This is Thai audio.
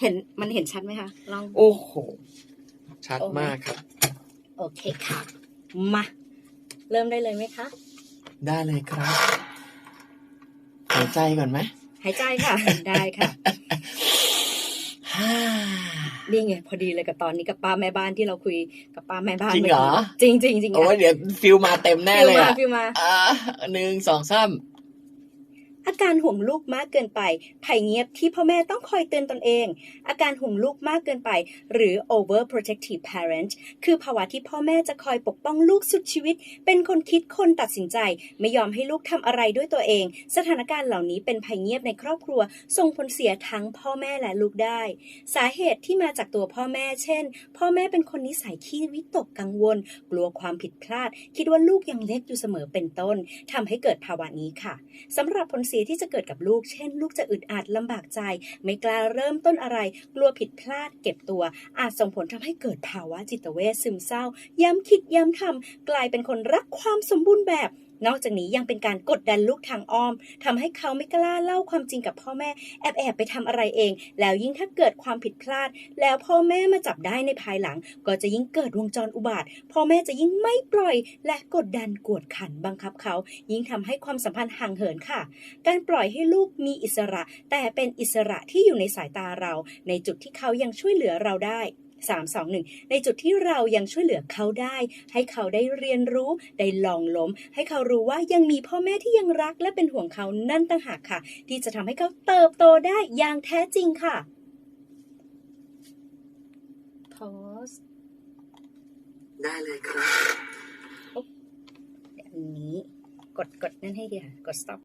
เห็นมันเห็นชัดไหมคะลอง โอ้โห ชัดโอ้โหมากครับ โอเคค่ะ มา เริ่มได้เลยไหมคะ ได้เลยครับหายใจก่อนไหมหายใจค่ะ ได้ค่ะฮ่านี่ไงพอดีเลยกับตอนนี้กับป้าแม่บ้านที่เราคุยกับป้าแม่บ้านจริงเหรอจริงจริงจริงโอ้ยเดี๋ยวฟิลมาเต็มแน่เลยมาอะฟิวมาอ่าหนึ่งสองสาม อาการห่วงลูกมากเกินไปภัยเงียบที่พ่อแม่ต้องคอยเตือนตนเอง อาการห่วงลูกมากเกินไป หรือ over protective parent คือภาวะที่พ่อแม่จะคอยปกป้องลูกสุดชีวิต เป็นคนคิดคนตัดสินใจ ไม่ยอมให้ลูกทำอะไรด้วยตัวเอง สถานการณ์เหล่านี้เป็นภัยเงียบในครอบครัว ส่งผลเสียทั้งพ่อแม่และลูกได้ สาเหตุที่มาจากตัวพ่อแม่ เช่น พ่อแม่เป็นคนนิสัยขี้วิตกกังวล กลัวความผิดพลาด คิดว่าลูกยังเล็กอยู่เสมอเป็นต้นทำให้เกิดภาวะนี้ค่ะสำหรับผลเสียที่จะเกิดกับลูก เช่น ลูกจะอึดอัดลำบากใจ ไม่กล้าเริ่มต้นอะไร กลัวผิดพลาดเก็บตัว อาจส่งผลทำให้เกิดภาวะจิตเวชซึมเศร้า ย้ำคิดย้ำทำกลายเป็นคนรักความสมบูรณ์แบบ นอกจากนี้ยังเป็นการกดดันลูกทางอ้อมทำให้เขาไม่กล้าเล่าความจริงกับพ่อแม่ แอบแอบไปทำอะไรเอง แล้วยิ่งถ้าเกิดความผิดพลาด แล้วพ่อแม่มาจับได้ในภายหลัง ก็จะยิ่งเกิดวงจรอุบาท พ่อแม่จะยิ่งไม่ปล่อย และกดดันกวดขันบังคับเขา ยิ่งทำให้ความสัมพันธ์ห่างเหินค่ะ การปล่อยให้ลูกมีอิสระ แต่เป็นอิสระที่อยู่ในสายตาเรา ในจุดที่เขายังช่วยเหลือเราได้ 3 2 1 ในจุดที่เรายังช่วยเหลือเขาได้ ให้เขาได้เรียนรู้ได้ลองล้ม ให้เขารู้ว่ายังมีพ่อแม่ที่ยังรักและเป็นห่วงเขานั่นต่างหากค่ะ ที่จะทำให้เขาเติบโตได้อย่างแท้จริงค่ะ pause ได้เลยครับ อันนี้ กดกดนั่นให้ดีค่ะ กด stop